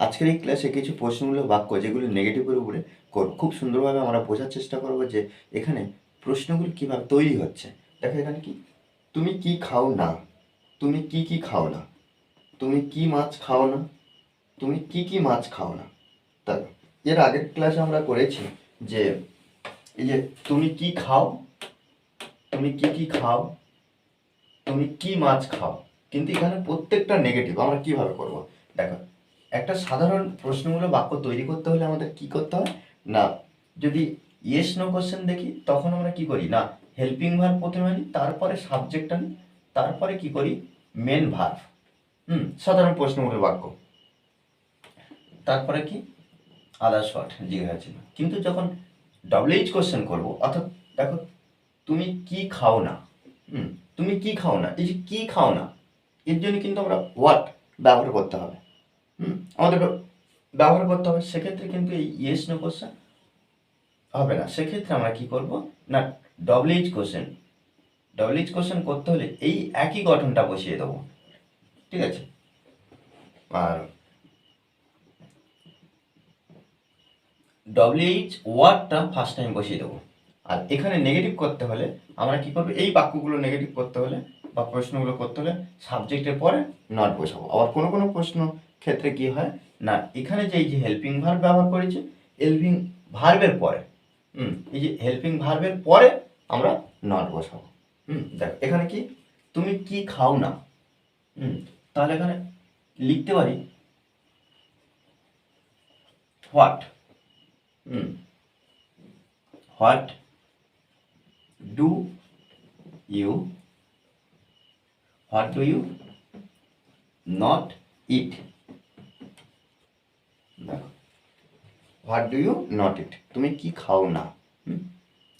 আজকের এই ক্লাসে কিছু প্রশ্নমূলক বাক্য যেগুলো নেগেটিভের উপরে করব খুব সুন্দরভাবে আমরা বোঝার চেষ্টা করব যে এখানে প্রশ্নগুলো কীভাবে তৈরি হচ্ছে। দেখো এখানে কি? তুমি কি খাও না? তুমি কি কি খাও না? তুমি কি মাছ খাও না? তুমি কি কি মাছ খাও না? তাই এর আগের ক্লাসে আমরা করেছি যে এই যে তুমি কি খাও? তুমি কি কি খাও? তুমি কি মাছ খাও? কিন্তু এখানে প্রত্যেকটা নেগেটিভ আমরা কীভাবে করব? দেখো একটা সাধারণ প্রশ্নমূলক বাক্য তৈরি করতে হলে আমাদের কি করতে হয়? না, যদি ইয়েস নো কোশ্চেন দেখি, তখন আমরা কি করি? না হেল্পিং ভার্ব প্রথমে আনি, তারপরে সাবজেক্ট আনি, তারপরে কি করি? মেন ভার্ব হুম, সাধারণ প্রশ্নমূলক বাক্য। তারপরে কি? আদার শর্ট জিজ্ঞাসা কিন্তু যখন ডবল এইচ কোশ্চেন করব, অর্থাৎ দেখো, তুমি কি খাও না? হুম, তুমি কি খাও না? এই যে কি খাও না, এর জন্য কিন্তু আমরা হোয়াট ব্যবহার করতে হবে। আমাদের ব্যবহার করতে হবে। সেক্ষেত্রে কিন্তু এই ইয়েস নো কোশ্চেন হবে না। সেক্ষেত্রে আমরা কি করব? না double H question double H question করতে হলে এই একই গঠনটা বসিয়ে দেবো। ঠিক আছে? আর ডব্লিউএইচ ওয়ার্ডটা ফার্স্ট টাইম বসিয়ে দেবো। আর এখানে নেগেটিভ করতে হলে আমরা কি করব? এই বাক্যগুলো নেগেটিভ করতে হলে বা প্রশ্নগুলো করতে হলে সাবজেক্টের পরে নট বসাবো। আবার কোনো কোনো প্রশ্ন ক্ষেত্রে কি হয়? না, এখানে যে এই যে হেল্পিং ভার্ব ব্যবহার করেছে হেল্পিং ভার্বের পরে, হুম, এই যে হেল্পিং ভার্বের পরে আমরা নট বসাবো। হুম, দেখ, এখানে কি? তুমি কি খাও না? হুম, তাহলে এখানে লিখতে পারি what hmm what do you what do you not eat দেখো what do you not eat তুমি কি খাও না?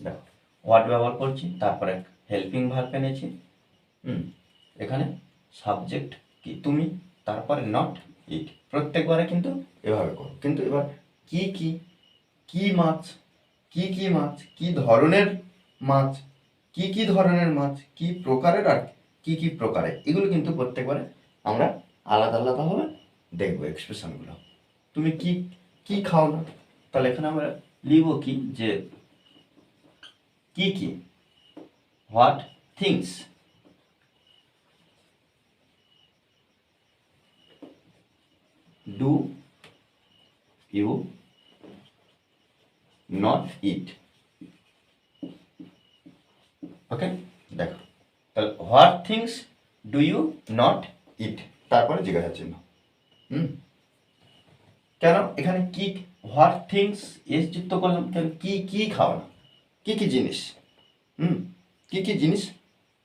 দেখো হোয়াট ব্যবহার করছি, তারপরে হেল্পিং ভার্ব এনেছি এখানে সাবজেক্ট কি তুমি, তারপরে নট ইট প্রত্যেকবারে কিন্তু এভাবে করো। কিন্তু এবার কি কি কি মাছ, কি কি মাছ, কি ধরনের মাছ, কি কি ধরনের মাছ, কি প্রকারের আর কি কি প্রকারের, এগুলো কিন্তু প্রত্যেকবারে আমরা আলাদা আলাদাভাবে দেখব এক্সপ্রেশনগুলো তুমি কি কি খাও না? তাহলে এখানে আমরা লিখব কি? যে কি কি? What things do you not eat okay দেখো। তাহলে what things do you not eat তারপরে জিজ্ঞাসা চিহ্ন। হুম? কেন? এখানে কি হোয়াট থিংস এস যুক্ত করলাম কেন কি কি খাও না? কি কি জিনিস? হুম? কি কি জিনিস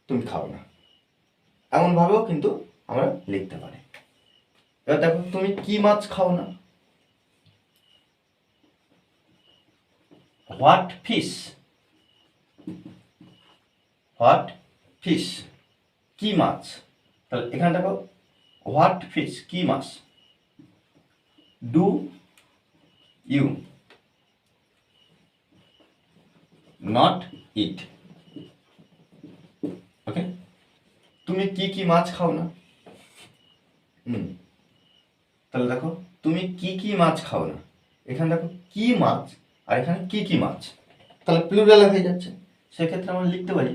তুমি খাও না? এমনভাবেও কিন্তু আমরা লিখতে পারি। এবার দেখো, তুমি কি মাছ খাও না? হোয়াট ফিশ হোয়াট ফিশ কি মাছ? তাহলে এখানে দেখো, হোয়াট ফিশ কি মাছ? Do you not eat okay তুমি কি কি মাছ খাও না? হুম। তাহলে দেখো, তুমি কি কি মাছ খাও না? এখানে দেখো, কি মাছ আর এখানে কি কি মাছ? তাহলে প্লুরাল হয়ে যাচ্ছে। সেক্ষেত্রে আমরা লিখতে পারি।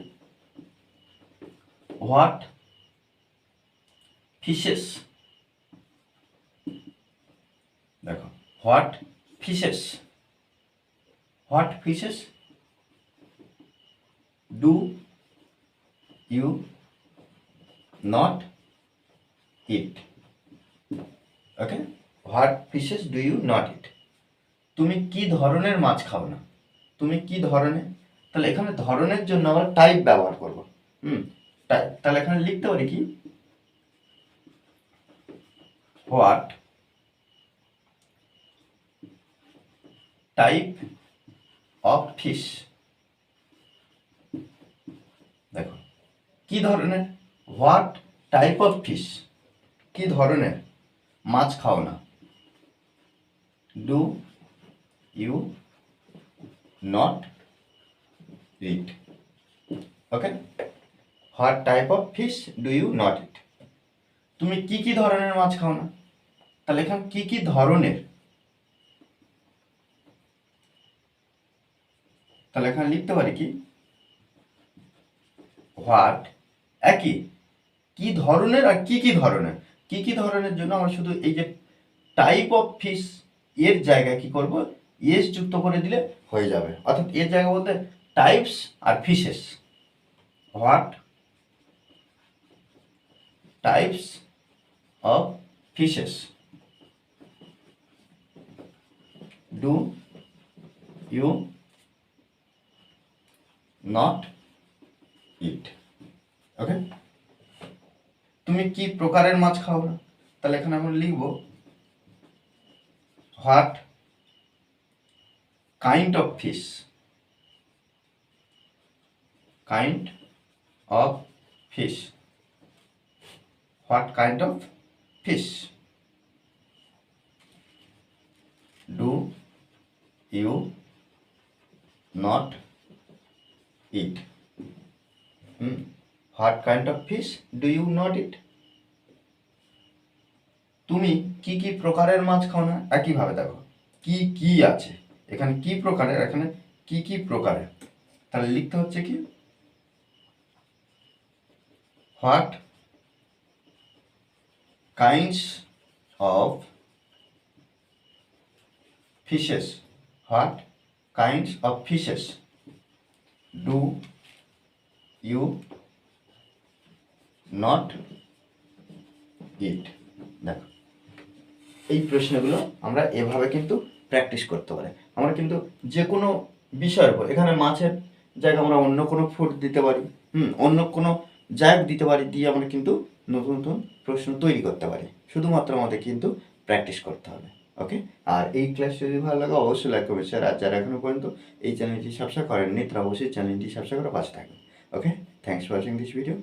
হোয়াট ফিশেস দেখো what fishes what fishes do you not eat okay what fishes do you not eat তুমি কি ধরনের মাছ খাও না? তুমি কি ধরনের? তাহলে এখানে ধরনের জন্য আমরা টাইপ ব্যবহার করব। হুম তাহলে এখানে লিখতে পারি কি? হোয়াট টাইপ অফ ফিশ দেখো, কি ধরনের? হোয়াট টাইপ অফ ফিশ কি ধরনের? মাছ খাও না। Do you not eat okay what type of fish do you not eat তুমি কি কি ধরনের মাছ খাও না? তাহলে এখানে কি কি ধরনের তাহলে এখানে লিখতে পারি কি? হোয়াট একই। কি ধরনের আর কি কি ধরনের? কি কি ধরনের জন্য আমরা শুধু এই যে টাইপ অফ ফিস এর জায়গায় কি করব? এস যুক্ত করে দিলে হয়ে যাবে। অর্থাৎ এর জায়গা বলতে types R fishes what types of fishes do you not eat okay তুমি কি প্রকারের মাছ খাও না? তাহলে এখানে আমরা লিখব what kind of fish kind of fish what kind of fish do you not eat hmm what kind of fish do you not eat তুমি কি কি প্রকারের মাছ খাও না? একইভাবে দেখো। কি কি আছে? এখানে কি প্রকারের, এখানে কি কি প্রকারের? তাহলে লিখতে হচ্ছে কি? What kinds of fishes what kinds of fishes do you not eat দেখো, এই প্রশ্নগুলো আমরা এভাবে কিন্তু প্র্যাকটিস করতে পারি। আমরা কিন্তু যে কোনো বিষয়ের উপর, এখানে মাছের জায়গায় আমরা অন্য কোনো ফুড দিতে পারি, হুম, অন্য কোনো জায়গা দিতে পারি, দিয়ে আমরা কিন্তু নতুন নতুন প্রশ্ন তৈরি করতে পারি। শুধুমাত্র আমাদের কিন্তু প্র্যাকটিস করতে হবে। ওকে আর এই ক্লাস যদি ভালো লাগে, অবশ্যই লাইক করবে স্যার আর যারা এখনও পর্যন্ত এই চ্যানেলটি সাবস্ক্রাইব করেননি, তারা অবশ্যই চ্যানেলটি সাবস্ক্রাইব করে পাশে থাকবে okay thanks for watching this video